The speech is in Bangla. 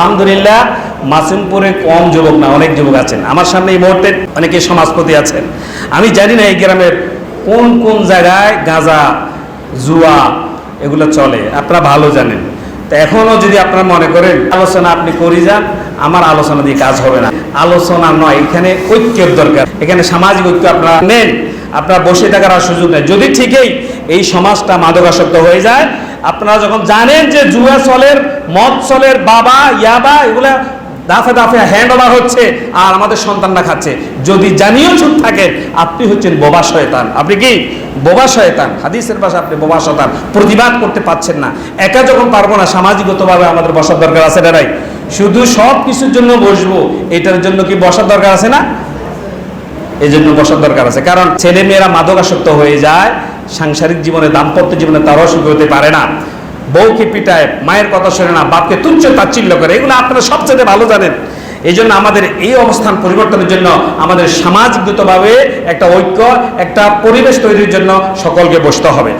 আলহামদুলিল্লাহ, মাসিমপুরে কম যুবক না, অনেক যুবক আছেন। আমার সামনে এই মুহূর্তে অনেকে সমাজপতি আছেন। আমি জানি না এই গ্রামের কোন কোন জায়গায় গাঁজা, জুয়া এগুলো চলে। আপনারা ভালো জানেন। তো এখনও যদি আপনারা মনে করেন, আলোচনা আপনি করে যান, আমার আলোচনা দিয়ে কাজ হবে না। আলোচনা নয়, এখানে ঐক্যের দরকার। এখানে সামাজিক ঐক্য আপনারা নেন, আপনারা বসে থাকার সুযোগ নেই। যদি ঠিকই এই সমাজটা মাদকাসক্ত হয়ে যায় আপনারা যখন জানেন যে জুয়া চলের, মদ চলের, বাবা, ইয়াবা, এগুলা দাফে দাফে হ্যান্ড ওভার হচ্ছে আর আমাদের সন্তানরা খাচ্ছে। যদি জানিয়েও চুপ থাকেন আপনি হচ্ছেন বোবা শয়তান। আপনি কি? বোবা শয়তান। হাদিসের পাশে আপনি বোবা শয়তান। প্রতিবাদ করতে পারছেন না। একা যখন পারব না সামাজিকগতভাবে আমাদের বসার দরকার আছে না শুধু সব কিছুর জন্য বসবো, এটার জন্য কি বসার দরকার আছে না? এই জন্য বসার দরকার আছে। কারণ ছেলে মেয়েরা মাদকাসক্ত হয়ে যায়, সাংসারিক জীবনে, দাম্পত্য জীবনে তারাও সুখী হতে পারে না। বউকে পিটায়, মায়ের কথা শোনে না, বাপকে তুচ্ছ তাচ্ছিল্য করে, এগুলো আপনারা সবচেয়ে ভালো জানেন। এই জন্য আমাদের এই অবস্থান পরিবর্তনের জন্য আমাদের সামাজিকগতভাবে একটা ঐক্য, একটা পরিবেশ তৈরির জন্য সকলকে বসতে হবে।